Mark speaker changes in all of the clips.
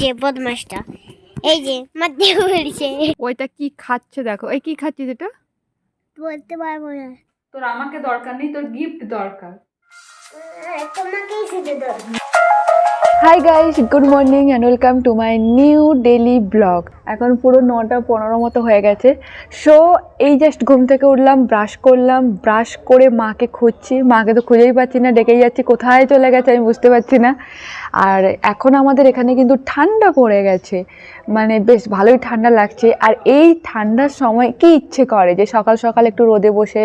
Speaker 1: যে বদমাসটা এই যে মারতে বলছে।
Speaker 2: ওইটা কি খাচ্ছে দেখো। এই কি খাচ্ছিস এটা
Speaker 1: বলতে পারব না।
Speaker 2: তোর আমাকে দরকার নেই তোর গিফট দরকার।
Speaker 1: তোমাকেই খেতে দাও
Speaker 2: hi guys good morning and welcome to my new daily vlog এখন পুরো নটা পনেরো মতো হয়ে গেছে। সো এই জাস্ট ঘুম থেকে উঠলাম ব্রাশ করলাম ব্রাশ করে মাকে খুঁজছি। মাকে তো খুঁজেই পাচ্ছি না, ডেকেই যাচ্ছি। কোথায় চলে গেছে আমি বুঝতে পারছি না। আর এখন আমাদের এখানে কিন্তু ঠান্ডা পড়ে গেছে। মানে বেশ ভালোই ঠান্ডা লাগছে। আর এই ঠান্ডার সময় কি ইচ্ছে করে? যে সকাল সকাল একটু রোদে বসে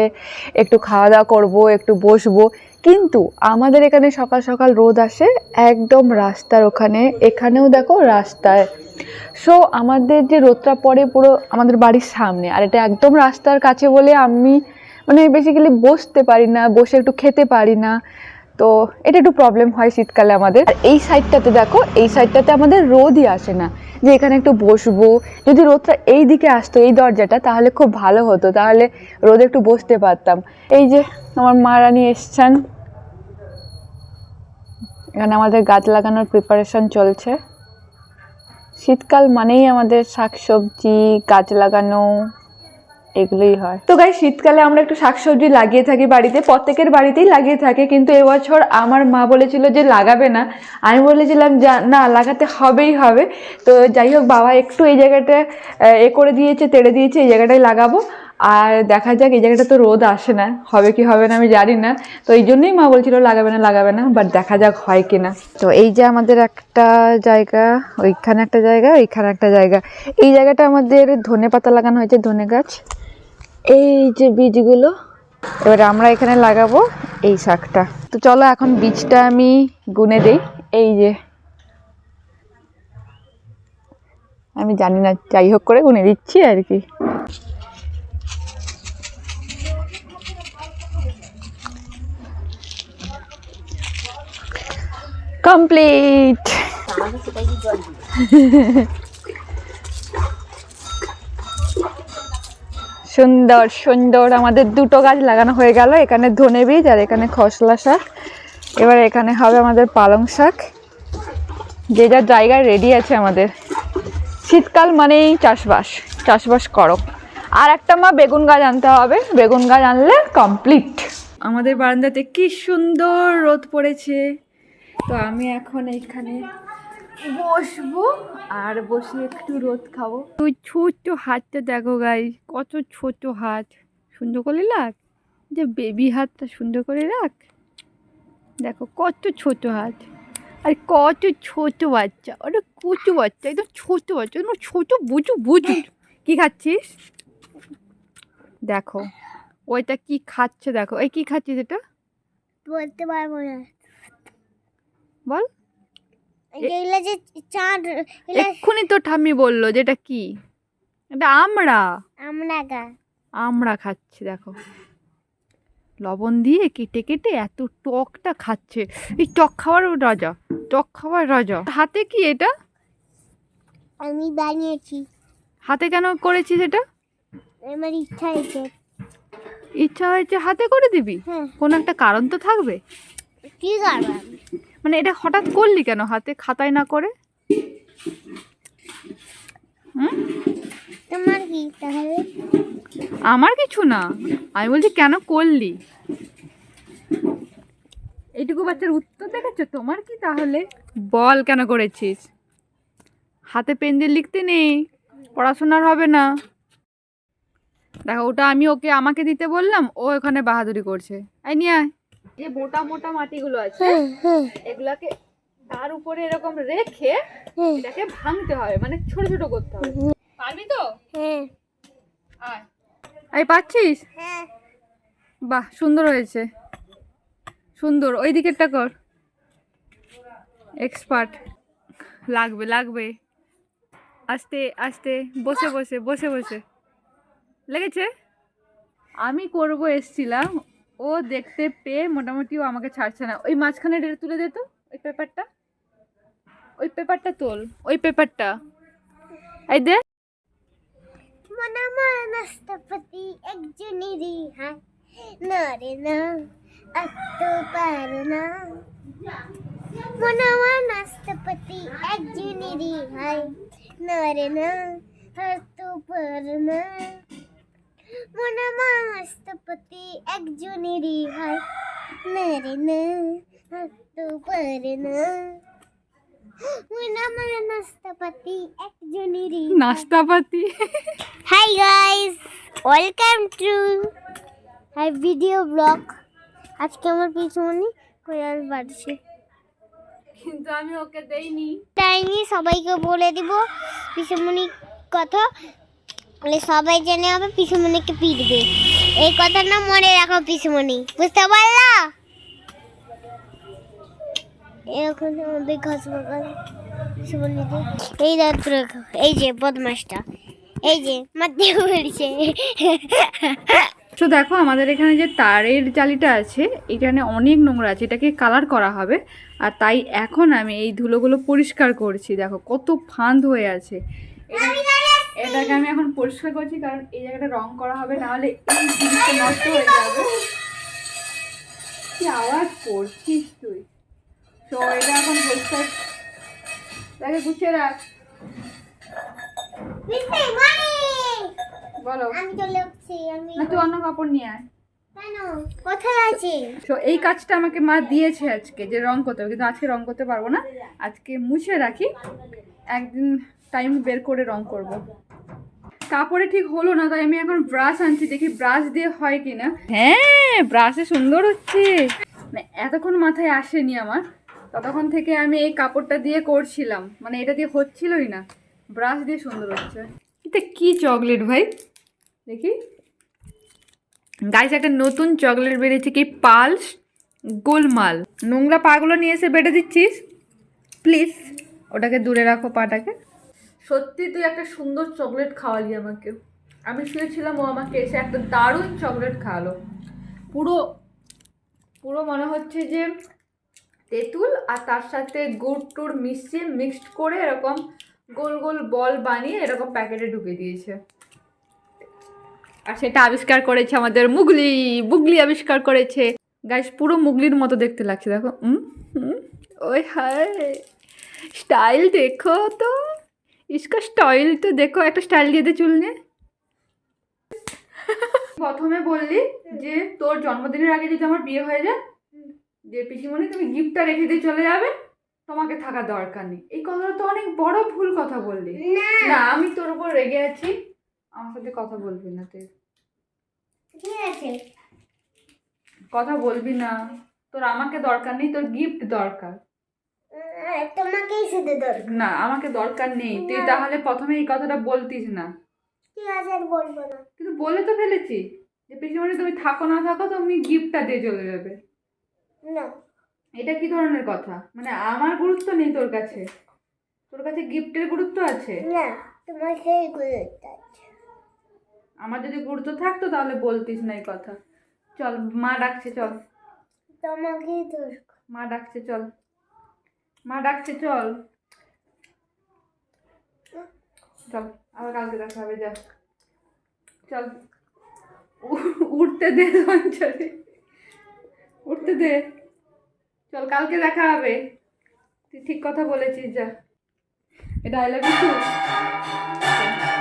Speaker 2: একটু খাওয়া দাওয়া করব, একটু বসবো কিন্তু আমাদের এখানে সকাল সকাল রোদ আসে একদম রাস্তার ওখানে। এখানেও দেখো রাস্তায়। সো আমাদের যে রোদটা পড়ে পুরো আমাদের বাড়ির সামনে। আর এটা একদম রাস্তার কাছে বলে আমি মানে বেসিক্যালি বসতে পারি না, বসে একটু খেতে পারি না। তো এটা একটু প্রবলেম হয় শীতকালে আমাদের। আর এই সাইডটাতে দেখো, এই সাইডটাতে আমাদের রোদই আসে না। যে এখানে একটু বসবো, যদি রোদটা এই দিকে আসতো, এই দরজাটা, তাহলে খুব ভালো হতো। তাহলে রোদে একটু বসতে পারতাম। এই যে আমার মা রানী এসছেন। এখানে আমাদের গাছ লাগানোর প্রিপারেশন চলছে। শীতকাল মানেই আমাদের শাকসবজি, গাছ লাগানো, এগুলোই হয়। তো গাই শীতকালে আমরা একটু শাকসবজি লাগিয়ে থাকি বাড়িতে, প্রত্যেকের বাড়িতেই লাগিয়ে থাকে, কিন্তু এবছর আমার মা বলেছিল যে লাগাবে না। আমি বলেছিলাম যা, না, লাগাতে হবেই হবে। তো যাই হোক, বাবা একটু এই জায়গাটা এ করে দিয়েছে, তেড়ে দিয়েছে, এই জায়গাটাই লাগাবো। আর দেখা যাক, এই জায়গাটা তো রোদ আসে না। হবে কি হবে না আমি জানি না। তো এই জন্যই মা বলছিল লাগাবে না লাগাবে না বাট দেখা যাক হয় কি না। তো এই যে আমাদের একটা জায়গা, ওইখানে একটা জায়গা, ওইখানে একটা জায়গা। এই জায়গাটা আমাদের ধনে পাতা লাগানো হয়েছে, ধনে গাছ। এই যে বীজগুলো, এবার আমরা এখানে লাগাবো এই শাকটা। তো চলো এখন বীজটা আমি গুনে দেই। এই যে, আমি জানি না, যাই হোক করে গুনে দিচ্ছি আর কি। কমপ্লিট সুন্দর সুন্দর। আমাদের দুটো গাছ লাগানো হয়ে গেল, এখানে ধনে বীজ আর এখানে খসলা শাক। এবার এখানে হবে আমাদের পালং শাক। যে যার জায়গায় রেডি আছে আমাদের। শীতকাল মানেই চাষবাস চাষবাস করো। আর একটা মা বেগুন গাছ আনতে হবে, বেগুন গাছ আনলে কমপ্লিট আমাদের বারান্দাতে কি সুন্দর রোদ পড়েছে। তো আমি এখন এইখানে বসবো আর বসে একটু রোদ খাব। তুই ছোট্ট হাতটা দেখো গাই কত ছোট হাত। সুন্দর করে রাখ। যে বেবি হাতটা সুন্দর করে রাখ। দেখো কত ছোট হাত। আর কত ছোট বাচ্চা। ওটা কচু বাচ্চা, একদম ছোট বাচ্চা। একদম ছোট বুঝু বুঝু। কি খাচ্ছিস? দেখো। ওইটা কি খাচ্ছে দেখো। এই কি খাচ্ছিস এটা?
Speaker 1: বলতে পারব না।
Speaker 2: বল।
Speaker 1: এগুলো যে চাঁদ
Speaker 2: এক্ষুনি তো ঠাম্মি বলল যে এটা কি? এটা আমরা
Speaker 1: আমরা গা।
Speaker 2: আমরা খাচ্ছি দেখো। লবণ দিয়ে কেটে কেটে এত টকটা খাচ্ছে। এই টক খাওয়ার রাজা টক খাওয়ার রাজা। হাতে কি এটা?
Speaker 1: আমি বানিয়েছি।
Speaker 2: হাতে কেন করেছিস এটা?
Speaker 1: আমার ইচ্ছা হয়েছে।
Speaker 2: ইচ্ছা হয়েছে হাতে করে দিবি?
Speaker 1: হ্যাঁ।
Speaker 2: কোনো একটা কারণ তো থাকবে।
Speaker 1: কি আমি?
Speaker 2: মানে এটা হঠাৎ করলি কেন? হাতে খাতায় না করে?
Speaker 1: তোমার কি তাহলে?
Speaker 2: আমার কিছু না। আমি বলছি কেন করলি? এইটুকু বাচ্চার উত্তর দেখেছ? তোমার কি তাহলে? বল কেন করেছিস? হাতে পেন দিয়ে লিখতে নেই পড়াশোনার হবে না। দেখো ওটা আমি ওকে আমাকে দিতে বললাম ও এখানে বাহাদুরি করছে। এই নিয়ে আয়। যে মোটা মোটা মাটিগুলো আছে
Speaker 1: হ্যাঁ হ্যাঁ
Speaker 2: এগুলাকে তার উপরে এরকম রেখে
Speaker 1: হ্যাঁ
Speaker 2: এটাকে ভাঙতে হবে মানে ছোট ছোট করতে হবে। পারবি তো?
Speaker 1: হ্যাঁ।
Speaker 2: আয়। পাচ্ছিস?
Speaker 1: হ্যাঁ।
Speaker 2: বাহ সুন্দর হয়েছে। সুন্দর ওই দিকেরটা কর। এক্সপার্ট লাগবে লাগবে। আস্তে আস্তে বসে বসে বসে বসে। লেগেছে? আমি করব এসছিলাম। ও দেখতে পেয়ে মোটামুটি ও আমাকে ছাড়ছে না। ওই মাঝখানে এটা তুলে দে তো, ওই পেপারটা। ওই পেপারটা তোল, ওই পেপারটা। এই দে
Speaker 1: মনে রাষ্ট্রপতি একজনেরই হাত নরে না আত্ম পারে না। মন আমার রাষ্ট্রপতি একজনেরই হয় না রে না আর তো পার না। মন রাষ্ট্রপতি একজনেরই হয়। না রে না পার না। রাষ্ট্রপতি একজনেরই
Speaker 2: নাস্তাপাতি।
Speaker 1: Hi guys welcome to hi video vlog আজকে আমার পিছনে কোয়াল বাড়ছে
Speaker 2: কিন্তু আমি ওকে দেইনি।
Speaker 1: টাইমই সবাইকে বলে দিব পিসুমণি কথা বলে সবাই জেনে হবে পিসুমণিকে পিটবে এই কথাটা মনে রাখো পিসুমণি বুঝতে পারলা? এখন পিসুমণিতে এই দাঁত রাখো এই যে বদমাসটা এই যে মাধ্যমে পড়ছে
Speaker 2: তো দেখো আমাদের এখানে যে তারের জালিটা আছে এখানে অনেক নোংরা আছে এটাকে কালার করা হবে। আর তাই এখন আমি এই ধুলোগুলো পরিষ্কার করছি দেখো কত ফাঁদ হয়ে আছে। এটাকে আমি এখন পরিষ্কার করছি কারণ এই জায়গাটা রং করা হবে নাহলে এই জিনিসটা নষ্ট হয়ে যাবে। কি আওয়াজ করছিস তুই? তো এটা এখন পরিষ্কার তাকে গুছিয়ে রাখ। বলো।
Speaker 1: আমি চলে যাচ্ছি আমি
Speaker 2: না তুই অন্য কাপড় নিয়ে আয়।
Speaker 1: কোথায় আছে?
Speaker 2: তো এই কাজটা আমাকে মা দিয়েছে আজকে যে রং করতে হবে কিন্তু আজকে রং করতে পারব না। আজকে মুছে রাখি একদিন টাইম বের করে রং করব। কাপড়ে ঠিক হলো না তাই আমি এখন ব্রাশ আনছি দেখি ব্রাশ দিয়ে হয় কি না হ্যাঁ ব্রাশে সুন্দর হচ্ছে। মানে এতক্ষণ মাথায় আসেনি আমার ততক্ষণ থেকে আমি এই কাপড়টা দিয়ে করছিলাম। মানে এটা দিয়ে হচ্ছিলই না ব্রাশ দিয়ে সুন্দর হচ্ছে। এটা কি চকলেট ভাই? দেখি। গাইস একটা নতুন চকলেট বেরিয়েছে কি? পালস গোলমাল। নোংরা পাগুলো নিয়ে এসে বেটে দিচ্ছিস? প্লিজ ওটাকে দূরে রাখো পাটাকে। সত্যি তুই একটা সুন্দর চকলেট খাওয়ালি আমাকে। আমি শুয়েছিলাম, ও আমাকে এসে একটা দারুণ চকলেট খাওয়ালো। পুরো পুরো মনে হচ্ছে যে তেঁতুল আর তার সাথে গুড় টুড় মিশিয়ে মিক্সড করে এরকম গোল গোল বল বানিয়ে এরকম প্যাকেটে ঢুকে দিয়েছে। আর সেটা আবিষ্কার করেছে আমাদের মুগলি মুগলি আবিষ্কার করেছে। গাইস পুরো মুগলির মতো দেখতে লাগছে, দেখো। ওই হায় স্টাইল দেখো তো। ইসকা স্টাইল তো দেখো একটা স্টাইল দিয়ে দে চুল নিয়ে। প্রথমে বললি যে তোর জন্মদিনের আগে যদি আমার বিয়ে হয়ে যায় যে পিসিমণি তুমি গিফটটা রেখে দিয়ে চলে যাবে তোমাকে থাকা দরকার নেই। এই কথাটা তো অনেক বড় ভুল কথা বললি। না। আমি তোর উপর রেগে আছি। আমার সাথে কথা বলবি না তুই।
Speaker 1: ঠিক আছে।
Speaker 2: কথা বলবি না। তোর আমাকে দরকার নেই তোর গিফট দরকার।
Speaker 1: তোমাকেই শুধু দরকার।
Speaker 2: না আমাকে দরকার নেই। তুই তাহলে প্রথমে এই কথাটা বলতিস না।
Speaker 1: ঠিক আছে আর বলব না।
Speaker 2: কিন্তু বলে তো ফেলেছি। যে পিসিমণি তুমি থাকো না থাকো তুমি গিফটটা দিয়ে চলে যাবে।
Speaker 1: না।
Speaker 2: এটা কি ধরনের কথা? মানে আমার গুরুত্ব নেই তোর কাছে। তোর কাছে গিফটের গুরুত্ব আছে।
Speaker 1: না তোমার সেই গুরুত্ব আছে।
Speaker 2: আমার যদি গুরুত্ব থাকতো তাহলে বলতিস না এই কথা। চল মা ডাকছে চল।
Speaker 1: তোমাকেই দরকার।
Speaker 2: মা ডাকছে চল। মা ডাকছে, চল। চল, আবার কালকে দেখা হবে, যা। চল। উঠতে দে অঞ্চলে উঠতে দে। চল, কালকে দেখা হবে। তুই ঠিক কথা বলেছিস, যা। এটা আই লাভ ইউ